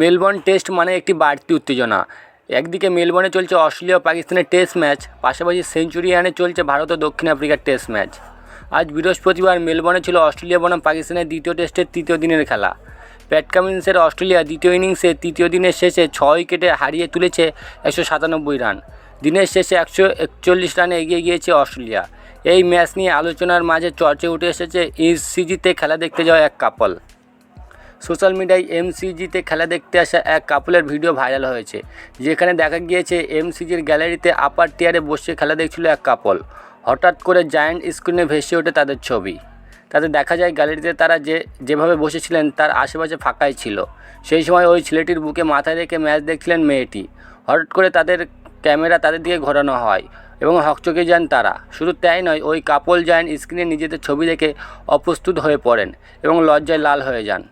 Melbourne test মানে একটি বাড়তি উত্তেজনা। একদিকে মেলবোর্নে চলছে অস্ট্রেলিয়া ও পাকিস্তানের টেস্ট ম্যাচ, পাশাপাশি সেঞ্চুরিয়ানে চলছে ভারত ও দক্ষিণ আফ্রিকার টেস্ট ম্যাচ। আজ বৃহস্পতিবার মেলবোর্নে ছিল অস্ট্রেলিয়া বনাম পাকিস্তানের দ্বিতীয় টেস্টের তৃতীয় দিনের খেলা। প্যাট কামিন্সের অস্ট্রেলিয়া দ্বিতীয় ইনিংসে তৃতীয় দিনের শেষে ছ উইকেটে হারিয়ে তুলেছে একশো সাতানব্বই রান। দিনের শেষে একশো একচল্লিশ রানে এগিয়ে গিয়েছে অস্ট্রেলিয়া। এই ম্যাচ নিয়ে আলোচনার মাঝে চর্চে উঠে এসেছে ইসিজিতে খেলা দেখতে যাওয়া এক কাপল। সোশ্যাল মিডিয়ায় এমসিজিতে খেলা দেখতে আসা এক কাপলের ভিডিও ভাইরাল হয়েছে, যেখানে দেখা গিয়েছে এমসিজির গ্যালারিতে আপার টিয়ারে বসে খেলা দেখছিল এক কাপল। হঠাৎ করে জায়ান্ট স্ক্রিনে ভেসে ওঠে তাদের ছবি। তাতে দেখা যায় গ্যালারিতে তারা যে, যেভাবে বসেছিলেন তার আশেপাশে ফাঁকাই ছিল। সেই সময় ওই ছেলেটির বুকে মাথায় রেখে ম্যাচ দেখছিলেন মেয়েটি। হঠাৎ করে তাদের ক্যামেরা তাদের দিকে ঘোরানো হয় এবং হকচকে যান তারা। শুধু তাই নয়, ওই কাপল জায়ান্ট স্ক্রিনে নিজেদের ছবি দেখে অপ্রস্তুত হয়ে পড়েন এবং লজ্জায় লাল হয়ে যান।